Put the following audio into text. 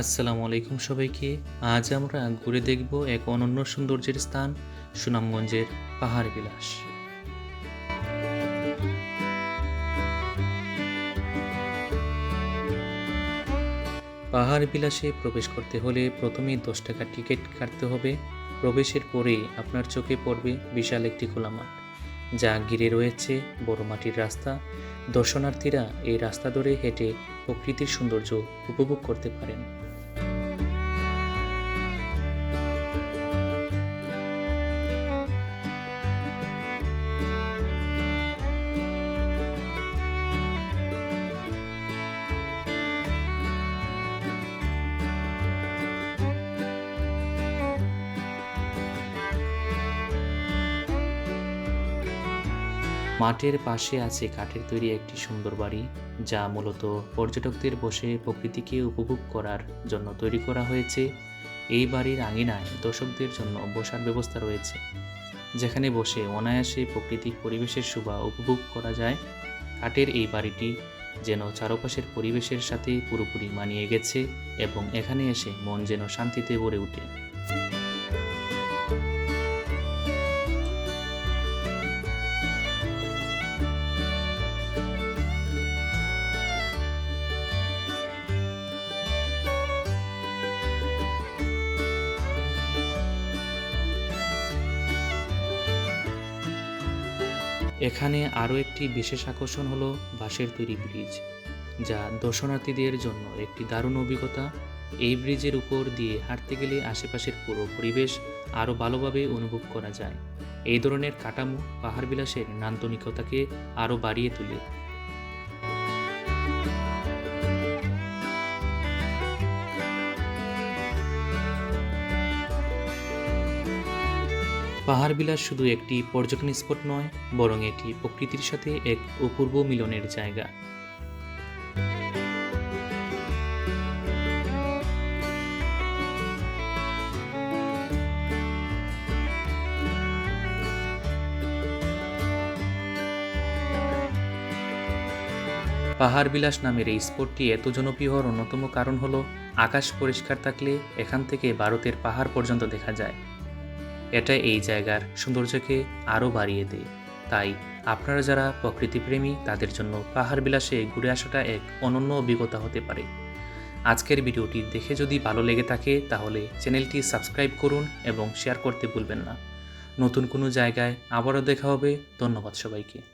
আসসালামু আলাইকুম সবাইকে। আজ আমরা ঘুরে দেখব এক অনন্য সৌন্দর্যের স্থান, সুনামগঞ্জের পাহাড় বিলাস। পাহাড় বিলাসে প্রবেশ করতে হলে প্রথমে দশ টাকা টিকিট কাটতে হবে। প্রবেশের পরেই আপনার চোখে পড়বে বিশাল একটি খোলা মাঠ যা ঘিরে রয়েছে বড় মাটির রাস্তা। দর্শনার্থীরা এই রাস্তা ধরে হেঁটে প্রকৃতির সৌন্দর্য উপভোগ করতে পারেন। মাঠের পাশে আছে কাঠের তৈরি একটি সুন্দর বাড়ি, যা মূলত পর্যটকদের বসে প্রকৃতিকে উপভোগ করার জন্য তৈরি করা হয়েছে। এই বাড়ির আঙিনায় দর্শকদের জন্য বসার ব্যবস্থা রয়েছে, যেখানে বসে অনায়াসে প্রকৃতিক পরিবেশের শোভা উপভোগ করা যায়। কাঠের এই বাড়িটি যেন চারপাশের পরিবেশের সাথে পুরোপুরি মানিয়ে গেছে এবং এখানে এসে মন যেন শান্তিতে ভরে ওঠে। এখানে আরও একটি বিশেষ আকর্ষণ হলো বাঁশের তৈরি ব্রিজ, যা দর্শনার্থীদের জন্য একটি দারুণ অভিজ্ঞতা। এই ব্রিজের উপর দিয়ে হাঁটতে গেলে আশেপাশের পুরো পরিবেশ আরও ভালোভাবে অনুভব করা যায়। এই ধরনের কাঠামো পাহাড় বিলাসের নান্দনিকতাকে আরও বাড়িয়ে তোলে। পাহাড় বিলাস শুধু একটি পর্যটন স্পট নয়, বরং এটি প্রকৃতির সাথে এক অপূর্ব মিলনের জায়গা। পাহাড় বিলাস নামের এই স্পটটি এত জনপ্রিয় হওয়ার অন্যতম কারণ হলো, আকাশ পরিষ্কার থাকলে এখান থেকে ভারতের পাহাড় পর্যন্ত দেখা যায়। এটা এই জায়গার সৌন্দর্যকে আরও বাড়িয়ে দেয়। তাই আপনারা যারা প্রকৃতিপ্রেমী, তাদের জন্য পাহাড় বিলাসে ঘুরে আসাটা এক অনন্য অভিজ্ঞতা হতে পারে। আজকের ভিডিওটি দেখে যদি ভালো লেগে থাকে, তাহলে চ্যানেলটি সাবস্ক্রাইব করুন এবং শেয়ার করতে ভুলবেন না। নতুন কোনো জায়গায় আবারও দেখা হবে। ধন্যবাদ সবাইকে।